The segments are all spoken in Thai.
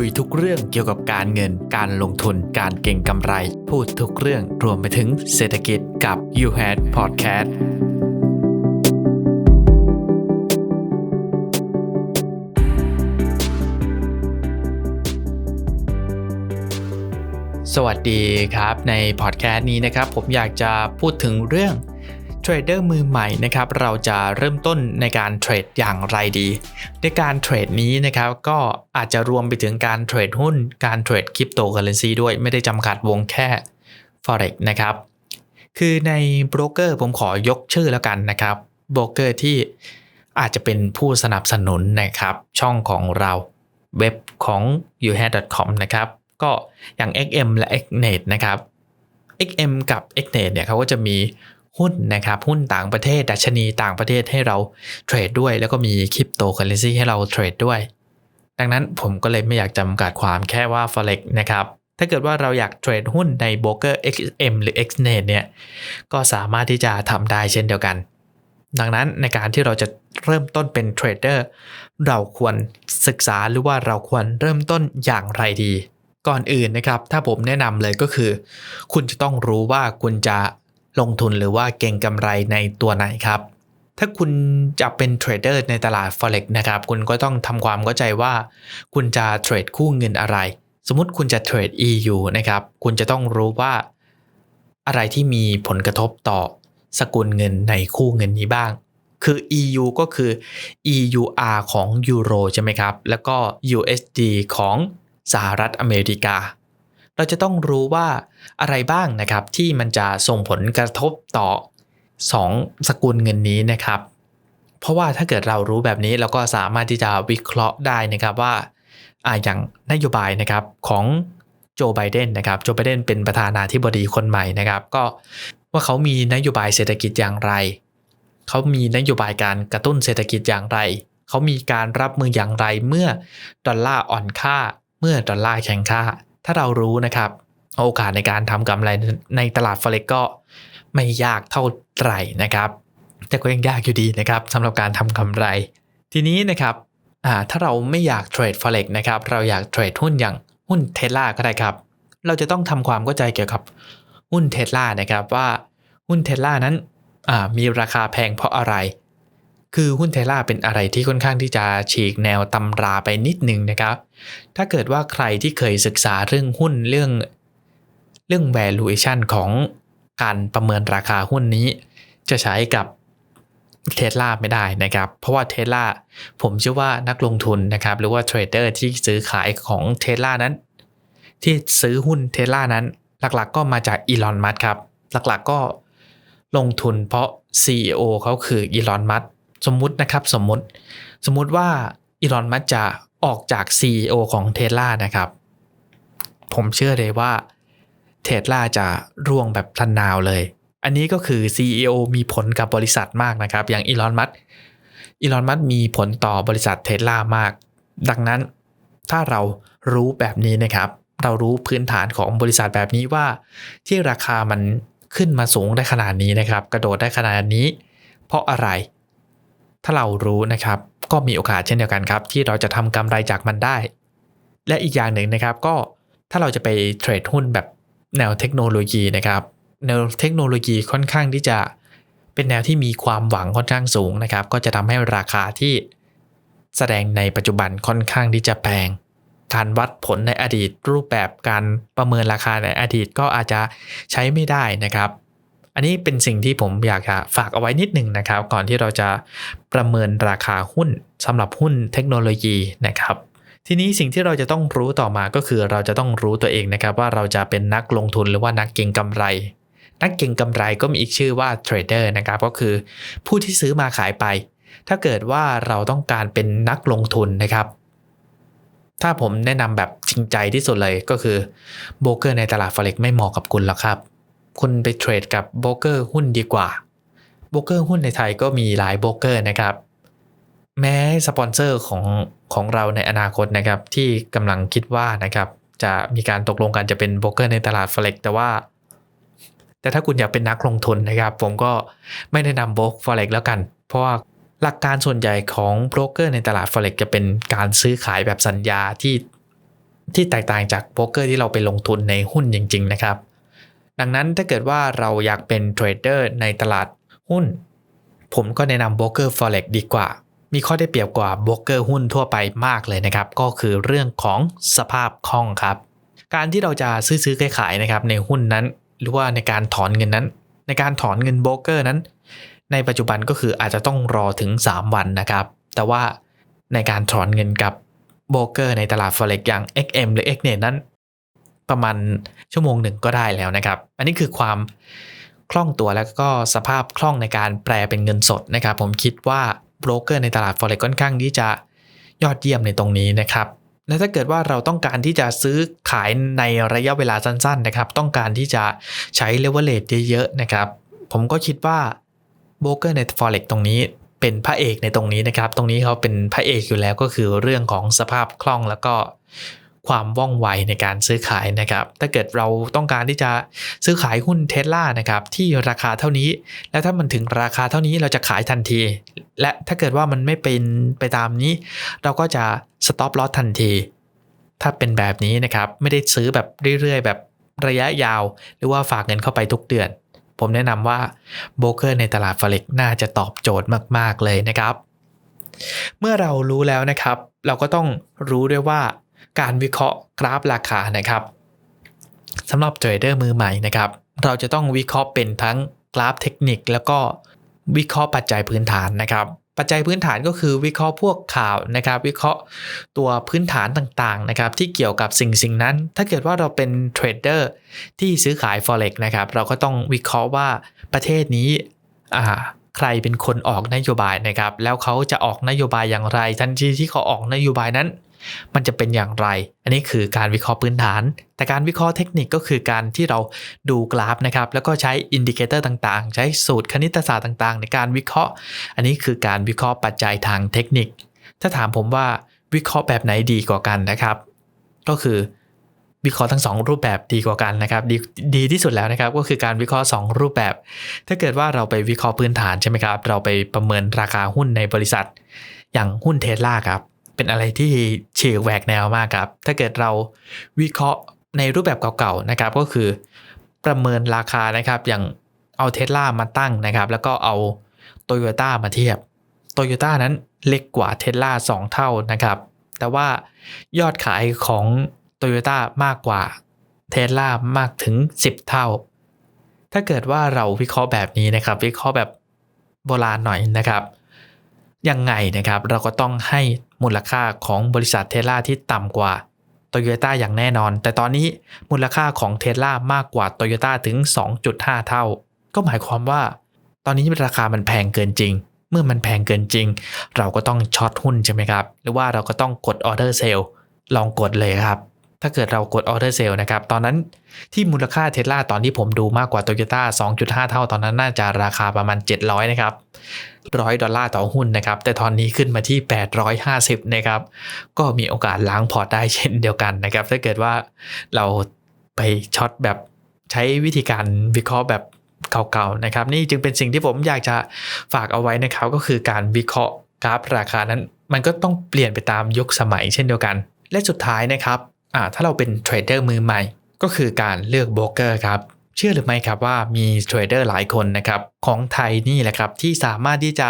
คุยทุกเรื่องเกี่ยวกับการเงิน การลงทุน การเก่งกำไร พูดทุกเรื่องรวมไปถึงเศรษฐกิจกับ You Had Podcast สวัสดีครับในพอดแคสต์นี้นะครับ ผมอยากจะพูดถึงเรื่อง เทรดเดอร์มือใหม่นะครับเราจะเริ่มต้นในการเทรดอย่างไรดี ในการเทรดนี้นะครับก็อาจจะรวมไปถึงการเทรดหุ้น การเทรดคริปโตเคอเรนซีด้วยไม่ได้จำกัดวงแค่ Forex นะครับ คือในโบรกเกอร์ผมขอยกชื่อแล้วกันนะครับโบรกเกอร์ที่อาจจะเป็นผู้สนับสนุนนะครับช่องของเราเว็บของ u h a c o m นะครับก็อย่าง XM และ XNet นะครับ XM กับ XNet เนี่ยเขาก็จะมี หุ้นนะครับหุ้นต่างประเทศดัชนีต่างประเทศให้เราเทรดด้วย แล้วก็มีคริปโตเคอเรนซีให้เราเทรดด้วย ดังนั้นผมก็เลยไม่อยากจำกัดความแค่ว่า Forex นะครับถ้าเกิดว่าเราอยากเทรดหุ้นในโบรกเกอร์ XM หรือ XNet เนี่ยก็สามารถที่จะทำได้เช่นเดียวกัน ดังนั้นในการที่เราจะเริ่มต้นเป็นเทรดเดอร์เราควรศึกษาหรือว่าเราควรเริ่มต้นอย่างไรดี ก่อนอื่นนะครับ ถ้าผมแนะนำเลยก็คือ คุณจะต้องรู้ว่าคุณจะ ลงทุนหรือว่าเก่งกำไรในตัวไหนครับ ถ้าคุณจะเป็นเทรดเดอร์ในตลาด Forex นะครับ คุณก็ต้องทำความเข้าใจว่า คุณจะเทรดคู่เงินอะไร สมมติคุณจะเทรด EU นะครับ คุณจะต้องรู้ว่า อะไรที่มีผลกระทบต่อสกุลเงินในคู่เงินนี้บ้าง คือ EU ก็คือ EUR ของยูโรใช่ไหมครับ แล้วก็ USD ของสหรัฐอเมริกา เราจะต้องรู้ว่าอะไรบ้างนะครับ ที่มันจะส่งผลกระทบต่อ 2 สกุลเงินนี้นะครับ เพราะว่าถ้าเกิดเรารู้แบบนี้เราก็สามารถที่จะวิเคราะห์ได้นะครับว่าอ่าอย่างนโยบายนะครับของโจไบเดนนะครับโจไบเดนเป็นประธานาธิบดีคนใหม่นะครับ ก็ว่าเขามีนโยบายเศรษฐกิจอย่างไร เขามีนโยบายการกระตุ้นเศรษฐกิจอย่างไร เขามีการรับมืออย่างไรเมื่อดอลลาร์อ่อนค่า เมื่อดอลลาร์แข็งค่า ถ้าเรารู้นะครับ โอกาสในการทำกำไรในตลาด Forex ก็ไม่ยากเท่าไหร่นะครับ แต่ก็ยังยากอยู่ดีนะครับสำหรับการทำกำไร ทีนี้นะครับถ้าเราไม่อยากเทรด Forex นะครับ เราอยากเทรดหุ้นอย่างหุ้นเทสลาก็ได้ครับ เราจะต้องทำความเข้าใจเกี่ยวกับหุ้นเทสลานะครับว่าหุ้นเทสลานั้นมีราคาแพงเพราะอะไร คือหุ้นเทสลาเป็นอะไรที่ค่อนข้างที่จะฉีกแนวตำราไปนิดนึงนะครับ ถ้าเกิดว่าใครที่เคยศึกษาเรื่องหุ้นเรื่อง เรื่อง valuation ของการประเมินราคาหุ้นนี้ จะใช้กับเทสลาไม่ได้นะครับ เพราะว่าเทสลาผมเชื่อว่านักลงทุนนะครับ หรือว่าเทรดเดอร์ที่ซื้อขายของเทสลานั้น ที่ซื้อหุ้นเทสลานั้น หลักๆ ก็มาจากอีลอนมัสครับ หลักๆก็ลงทุนเพราะ CEO เขาคืออีลอนมัส สมมุตินะครับสมมุติสมมุติว่าอีลอนมัสจะออกจาก CEO ของเทสลานะครับ ผมเชื่อเลยว่าเทสลาจะร่วงแบบทันนาวเลย อันนี้ก็คือ CEO มีผลกับบริษัทมากนะครับ อย่างอีลอนมัสอีลอนมัสมีผลต่อบริษัทเทสลามาก ดังนั้นถ้าเรารู้แบบนี้นะครับ เรารู้พื้นฐานของบริษัทแบบนี้ว่า ที่ราคามันขึ้นมาสูงได้ขนาดนี้นะครับ กระโดดได้ขนาดนี้ เพราะอะไร ถ้าเรารู้นะครับ ก็มีโอกาสเช่นเดียวกันครับ ที่เราจะทำกำไรจากมันได้ และอีกอย่างหนึ่งนะครับ ก็ถ้าเราจะไปเทรดหุ้นแบบแนวเทคโนโลยีนะครับ แนวเทคโนโลยีค่อนข้างที่จะเป็นแนวที่มีความหวังค่อนข้างสูงนะครับ ก็จะทำให้ราคาที่แสดงในปัจจุบันค่อนข้างที่จะแพงการวัดผลในอดีตรูปแบบการประเมินราคาในอดีตก็อาจจะใช้ไม่ได้นะครับ อันนี้เป็นสิ่งที่ผมอยากจะฝากเอาไว้นิดหนึ่งนะครับ ก่อนที่เราจะประเมินราคาหุ้นสำหรับหุ้นเทคโนโลยีนะครับทีนี้สิ่งที่เราจะต้องรู้ต่อมาก็คือเราจะต้องรู้ตัวเองนะครับว่าเราจะเป็นนักลงทุนหรือว่านักเก็งกำไร นักเก็งกำไรก็มีอีกชื่อว่าเทรดเดอร์นะครับก็คือผู้ที่ซื้อมาขายไป ถ้าเกิดว่าเราต้องการเป็นนักลงทุนนะครับ ถ้าผมแนะนำแบบจริงใจที่สุดเลยก็คือโบรกเกอร์ในตลาด Forex ไม่เหมาะกับคุณหรอกครับ คุณไปเทรดกับโบรกเกอร์หุ้นดีกว่าโบรกเกอร์หุ้นในไทยก็มีหลายโบรกเกอร์นะครับ แม้สปอนเซอร์ของของเราในอนาคตนะครับ ที่กำลังคิดว่านะครับ จะมีการตกลงกันจะเป็นโบรกเกอร์ในตลาด Forex แต่ว่า แต่ถ้าคุณอยากเป็นนักลงทุนนะครับ ผมก็ไม่แนะนำโบรก Forex แล้วกัน เพราะว่าหลักการส่วนใหญ่ของโบรกเกอร์ในตลาด Forex จะเป็นการซื้อขายแบบสัญญาที่ที่แตกต่างจากโบรกเกอร์ที่เราไปลงทุนในหุ้นจริง ๆ นะครับ ดังนั้นถ้าเกิดว่าเราอยากเป็นเทรดเดอร์ในตลาดหุ้น ผมก็แนะนำโบรกเกอร์ forex ดีกว่า มีข้อได้เปรียบกว่าโบรกเกอร์หุ้นทั่วไปมากเลยนะครับ ก็คือเรื่องของสภาพคล่องครับ การที่เราจะซื้อซื้อขายๆนะครับในหุ้นนั้น หรือว่าในการถอนเงินนั้น ในการถอนเงินโบรกเกอร์นั้น ในปัจจุบันก็คืออาจจะต้องรอถึง 3 วันนะครับ แต่ว่าในการถอนเงินกับโบรกเกอร์ในตลาด forex อย่าง XM หรือ XNet นั้น ประมาณชั่วโมงหนึ่งก็ได้แล้วนะครับ อันนี้คือความคล่องตัวแล้วก็สภาพคล่องในการแปลเป็นเงินสดนะครับ ผมคิดว่าโบรกเกอร์ในตลาด forex ค่อนข้างที่จะยอดเยี่ยมในตรงนี้นะครับและถ้าเกิดว่าเราต้องการที่จะซื้อขายในระยะเวลาสั้น ๆ นะครับ ต้องการที่จะใช้เลเวลเล e เยอะๆนะครับ ผมก็คิดว่าโบรกเกอร์ใน forex ตรงนี้เป็นพระเอกในตรงนี้นะครับ ตรงนี้เขาเป็นพระเอกอยู่แล้วก็คือเรื่องของสภาพคล่องแล้วก็ ความว่องไวในการซื้อขายนะครับ ถ้าเกิดเราต้องการที่จะซื้อขายหุ้นเทสลานะครับที่ราคาเท่านี้ แล้วถ้ามันถึงราคาเท่านี้เราจะขายทันที และถ้าเกิดว่ามันไม่เป็นไปตามนี้ เราก็จะสต็อปลอสทันที ถ้าเป็นแบบนี้นะครับไม่ได้ซื้อแบบเรื่อยๆ แบบระยะยาว หรือว่าฝากเงินเข้าไปทุกเดือน ผมแนะนำว่าโบรกเกอร์ในตลาดฟเร็กน่าจะตอบโจทย์มาก ๆเลยนะครับ เมื่อเรารู้แล้วนะครับ เราก็ต้องรู้ด้วยว่า การวิเคราะห์กราฟราคานะครับสำหรับเทรดเดอร์มือใหม่นะครับ เราจะต้องวิเคราะห์เป็นทั้งกราฟเทคนิค แล้วก็วิเคราะห์ปัจจัยพื้นฐานนะครับปัจจัยพื้นฐานก็คือวิเคราะห์พวกข่าวนะครับ วิเคราะห์ตัวพื้นฐานต่างๆนะครับ ที่เกี่ยวกับสิ่งสิ่งนั้น ถ้าเกิดว่าเราเป็นเทรดเดอร์ที่ซื้อขาย forex นะครับ เราก็ต้องวิเคราะห์ว่าประเทศนี้อ่าใครเป็นคนออกนโยบายนะครับ แล้วเขาจะออกนโยบายอย่างไร ทันทีที่เขาออกนโยบายนั้น มันจะเป็นอย่างไร อันนี้คือการวิเคราะห์พื้นฐาน แต่การวิเคราะห์เทคนิคก็คือการที่เราดูกราฟนะครับแล้วก็ใช้อินดิเคเตอร์ต่างๆ ใช้สูตรคณิตศาสตร์ต่างๆ ในการวิเคราะห์ อันนี้คือการวิเคราะห์ปัจจัยทางเทคนิค ถ้าถามผมว่าวิเคราะห์แบบไหนดีกว่ากันนะครับ ก็คือวิเคราะห์ทั้ง 2 รูปแบบดีกว่ากันนะครับดีดีที่สุดแล้วนะครับก็คือการวิเคราะห์ 2 รูปแบบ ถ้าเกิดว่าเราไปวิเคราะห์พื้นฐานใช่ไหมครับ เราไปประเมินราคาหุ้นในบริษัท อย่างหุ้นเทสลาครับ เป็นอะไรที่เฉียกแหวกแนวมากครับ ถ้าเกิดเราวิเคราะห์ในรูปแบบเก่าๆนะครับ ก็คือประเมินราคานะครับ อย่างเอาเทสลามาตั้งนะครับ แล้วก็เอาโตโยต้ามาเทียบโตโยต้านั้นเล็กกว่าเทสลา2 เท่านะครับ แต่ว่ายอดขายของโตโยต้ามากกว่าเทสลามากถึง 10 เท่า ถ้าเกิดว่าเราวิเคราะห์แบบนี้นะครับ วิเคราะห์แบบโบราณหน่อยนะครับ ยังไงนะครับ เราก็ต้องให้มูลค่าของบริษัทเทสลาที่ต่ำกว่าโตโยต้าอย่างแน่นอน แต่ตอนนี้มูลค่าของเทสลามากกว่าโตโยต้าถึง 2.5 เท่า ก็หมายความว่า ตอนนี้ราคามันแพงเกินจริง เมื่อมันแพงเกินจริง เราก็ต้องช็อตหุ้นใช่ไหมครับ หรือว่าเราก็ต้องกดออเดอร์เซลล์ลองกดเลยครับ ถ้าเกิดเรากดออเดอร์เซลล์นะครับ ตอนนั้นที่มูลค่าเทสลาตอนที่ผมดูมากกว่าโตโยต้า2.5 เท่าตอนนั้นน่าจะราคาประมาณ 700 นะครับร้อยดอลลาร์ต่อหุ้นนะครับ แต่ตอนนี้ขึ้นมาที่ 850 นะครับ ก็มีโอกาสล้างพอร์ตได้เช่นเดียวกันนะครับ ถ้าเกิดว่าเราไปช็อตแบบใช้วิธีการวิเคราะห์แบบเก่าๆนะครับ นี่จึงเป็นสิ่งที่ผมอยากจะฝากเอาไว้นะครับก็คือการวิเคราะห์กราฟราคานั้น มันก็ต้องเปลี่ยนไปตามยุคสมัยเช่นเดียวกัน และสุดท้ายนะครับ ถ้าเราเป็นเทรดเดอร์มือใหม่ ก็คือการเลือกโบรกเกอร์ครับเชื่อหรือไม่ครับว่ามีเทรดเดอร์หลายคนนะครับของไทยนี่แหละครับที่สามารถที่จะ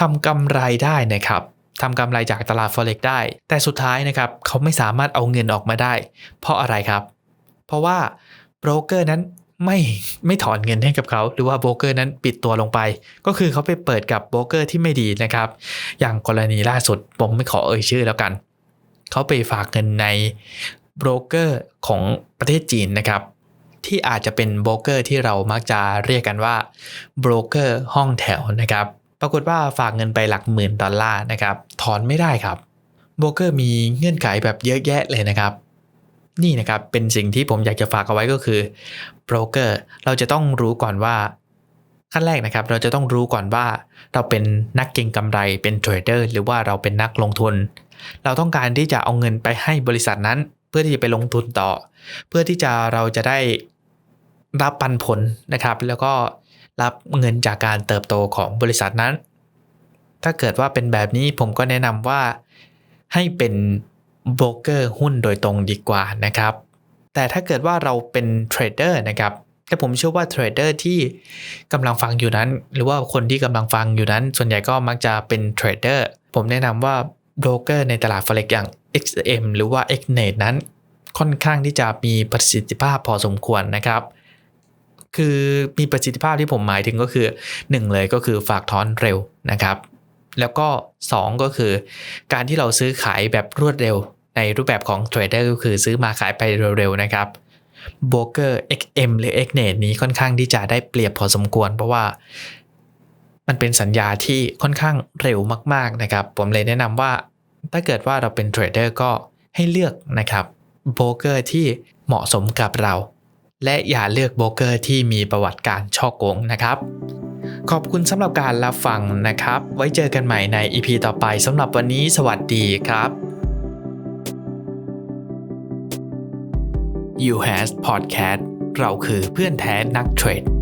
ทำกำไรได้นะครับทำกำไรจากตลาด forex ได้ แต่สุดท้ายนะครับเขาไม่สามารถเอาเงินออกมาได้ เพราะอะไรครับ เพราะว่าโบรกเกอร์นั้นไม่ไม่ถอนเงินให้กับเขา หรือว่าโบรกเกอร์นั้นปิดตัวลงไป ก็คือเขาไปเปิดกับโบรกเกอร์ที่ไม่ดีนะครับ อย่างกรณีล่าสุดผมไม่ขอเอ่ยชื่อแล้วกัน เขาไปฝากเงินในโบรกเกอร์ของประเทศจีนนะครับ ที่อาจจะเป็นโบรกเกอร์ที่เรามักจะเรียกกันว่าโบรกเกอร์ห้องแถวนะครับ ปรากฏว่าฝากเงินไปหลักหมื่นดอลลาร์นะครับถอนไม่ได้ครับโบรกเกอร์มีเงื่อนไขแบบเยอะแยะเลยนะครับ นี่นะครับเป็นสิ่งที่ผมอยากจะฝากเอาไว้ก็คือโบรกเกอร์เราจะต้องรู้ก่อนว่า ขั้นแรกนะครับ เราจะต้องรู้ก่อนว่าเราเป็นนักเก็งกำไรเป็นเทรดเดอร์หรือว่าเราเป็นนักลงทุน เราต้องการที่จะเอาเงินไปให้บริษัทนั้น เพื่อที่จะไปลงทุนต่อ เพื่อที่จะเราจะได้รับปันผลนะครับ แล้วก็รับเงินจากการเติบโตของบริษัทนั้น ถ้าเกิดว่าเป็นแบบนี้ผมก็แนะนำว่าให้เป็นโบรกเกอร์หุ้นโดยตรงดีกว่านะครับ แต่ถ้าเกิดว่าเราเป็นเทรดเดอร์นะครับ แต่ผมเชื่อว่าเทรดเดอร์ที่กำลังฟังอยู่นั้น หรือว่าคนที่กำลังฟังอยู่นั้น ส่วนใหญ่ก็มักจะเป็นเทรดเดอร์ผมแนะนำว่าโบรกเกอร์ในตลาด forex อย่าง XM หรือว่า XNet นั้น ค่อนข้างที่จะมีประสิทธิภาพพอสมควรนะครับ คือมีประสิทธิภาพที่ผมหมายถึงก็คือ 1 เลยก็คือฝากถอนเร็วนะครับ แล้วก็ 2 ก็คือ การที่เราซื้อขายแบบรวดเร็ว ในรูปแบบของเทรดเดอร์ก็คือซื้อมาขายไปเร็วๆนะครับ โบรกเกอร์ XM หรือ XNet นี้ค่อนข้างที่จะได้เปรียบพอสมควร เพราะว่ามันเป็นสัญญาที่ค่อนข้างเร็วมาก ๆนะครับ ผมเลยแนะนำว่าถ้าเกิดว่าเราเป็นเทรดเดอร์ก็ให้เลือกนะครับโบรกเกอร์ที่เหมาะสมกับเรา และอย่าเลือกโบรกเกอร์ที่มีประวัติการช่อโกงนะครับ ขอบคุณสำหรับการรับฟังนะครับ ไว้เจอกันใหม่ใน EP ต่อไปสำหรับวันนี้สวัสดีครับ You Has Podcast เราคือเพื่อนแท้นักเทรด